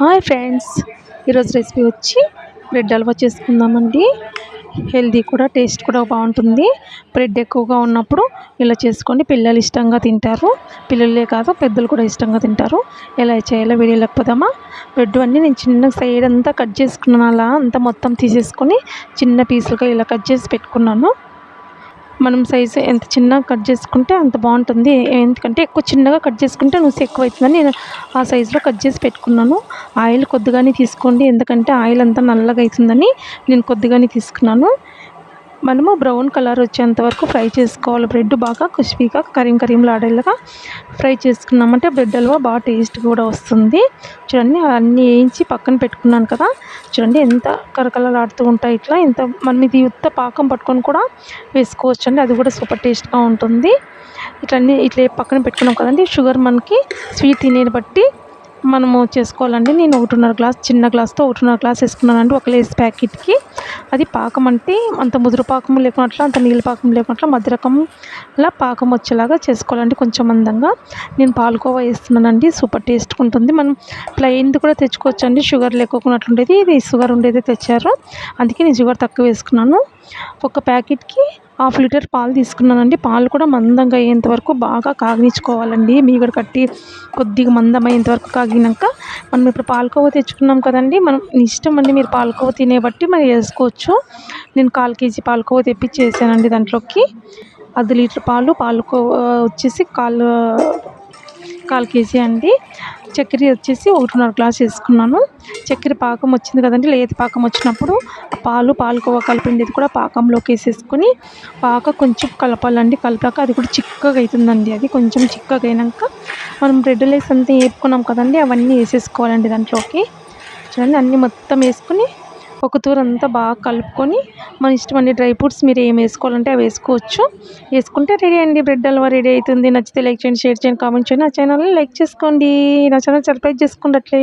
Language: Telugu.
హాయ్ ఫ్రెండ్స్ ఈరోజు రెసిపీ వచ్చి బ్రెడ్ హల్వా చేసుకుందామండి. హెల్దీ కూడా టేస్ట్ కూడా బాగుంటుంది. బ్రెడ్ ఎక్కువగా ఉన్నప్పుడు ఇలా చేసుకోండి. పిల్లలు ఇష్టంగా తింటారు. పిల్లలే కాదు పెద్దలు కూడా ఇష్టంగా తింటారు. ఎలా చేయాలో వీడియోలోకి పోదామా బ్రెడ్ అన్నీ నేను చిన్న సైడ్ అంతా కట్ చేసుకున్నాను. అలా అంతా మొత్తం తీసేసుకొని చిన్న పీసులుగా ఇలా కట్ చేసి పెట్టుకున్నాను. మనం సైజు ఎంత చిన్నగా కట్ చేసుకుంటే అంత బాగుంటుంది. ఎందుకంటే ఎక్కువ చిన్నగా కట్ చేసుకుంటే నువ్వు ఎక్కువ అవుతుందని నేను ఆ సైజులో కట్ చేసి పెట్టుకున్నాను. ఆయిల్ కొద్దిగానే తీసుకోండి. ఎందుకంటే ఆయిల్ అంతా నల్లగా అవుతుందని నేను కొద్దిగానే తీసుకున్నాను. మనము బ్రౌన్ కలర్ వచ్చేంత వరకు ఫ్రై చేసుకోవాలి. బ్రెడ్ బాగా క్రిస్పీగా కరీం కరీంలాడేలాగా ఫ్రై చేసుకున్నామంటే బ్రెడ్ హల్వా బాగా టేస్ట్ కూడా వస్తుంది. చూడండి అన్నీ వేయించి పక్కన పెట్టుకున్నాను కదా. చూడండి ఎంత కరకలలాడుతూ ఉంటాయి ఇట్లా. ఇంత మనం ఇది ఉత్త పాకం పట్టుకొని కూడా వేసుకోవచ్చు అండి అది కూడా సూపర్ టేస్ట్గా ఉంటుంది. ఇట్లన్నీ ఇట్లా పక్కన పెట్టుకున్నాం కదండి. షుగర్ మనకి స్వీట్ తినేది బట్టి మనము చేసుకోవాలండి. నేను ఒకటిన్నర గ్లాస్ చిన్న గ్లాస్తో ఒకటిన్నర గ్లాస్ వేసుకున్నానండి. ఒక లేస్ ప్యాకెట్కి. అది పాకం అంటే అంత ముదురు పాకం లేకున్నట్లు అంత నీళ్ళ పాకం లేకున్నట్లు మధ్య రకంలా పాకం వచ్చేలాగా చేసుకోవాలండి కొంచెం అందంగా నేను పాలకోవా వేస్తున్నానండి సూపర్ టేస్ట్గా ఉంటుంది. మనం ప్లెయిన్ది కూడా తెచ్చుకోవచ్చు అండి షుగర్ లేకున్నట్లుండేది ఇది షుగర్ ఉండేది తెచ్చారు. అందుకే నేను షుగర్ తక్కువ వేసుకున్నాను. ఒక ప్యాకెట్కి హాఫ్ లీటర్ పాలు తీసుకున్నానండి. పాలు కూడా మందంగా అయ్యేంత వరకు బాగా కాగనిచ్చుకోవాలండి. మీగడ కట్టి కొద్దిగా మందం అయ్యేంత వరకు కాగినాక మనం ఇప్పుడు పాలకోవా తెచ్చుకున్నాం కదండి మనం ఇష్టం అండి మీరు పాలకోవా తినే బట్టి మరి వేసుకోవచ్చు. నేను కాల్ కేజీ పాలకోవా తెప్పించి వేసానండి దాంట్లోకి. అర్ధ లీటర్ పాలు పాలకోవా వచ్చేసి కాలు కాల్ కేజీ అండి. చక్కెర వచ్చేసి ఒకటిన్నర గ్లాస్ వేసుకున్నాను. చక్కెర పాకం వచ్చింది కదండి లేత పాకం వచ్చినప్పుడు పాలు పాలకోవా కలిపిండేది కూడా పాకంలోకి వేసేసుకొని పాక కొంచెం కలపాలండి. కలిపాక అది కూడా చిక్కగా అవుతుందండి అది. కొంచెం చిక్కగా అయినాక మనం బ్రెడ్ లేస్ అంతా వేపుకున్నాం కదండి అవన్నీ వేసేసుకోవాలండి దాంట్లోకి. చూడండి అన్నీ మొత్తం వేసుకుని ఒక తూర అంతా బాగా కలుపుకొని మన ఇష్టం అండి డ్రై ఫ్రూట్స్ మీరు ఏం వేసుకోవాలంటే అవి వేసుకోవచ్చు. వేసుకుంటే రెడీ అండి. బ్రెడ్ హల్వా రెడీ అవుతుంది. నచ్చితే లైక్ చేయండి షేర్ చేయండి కామెంట్ చేయండి. నా ఛానల్ని లైక్ చేసుకోండి. నా ఛానల్ సబ్స్క్రైబ్ చేసుకోండి అట్లే.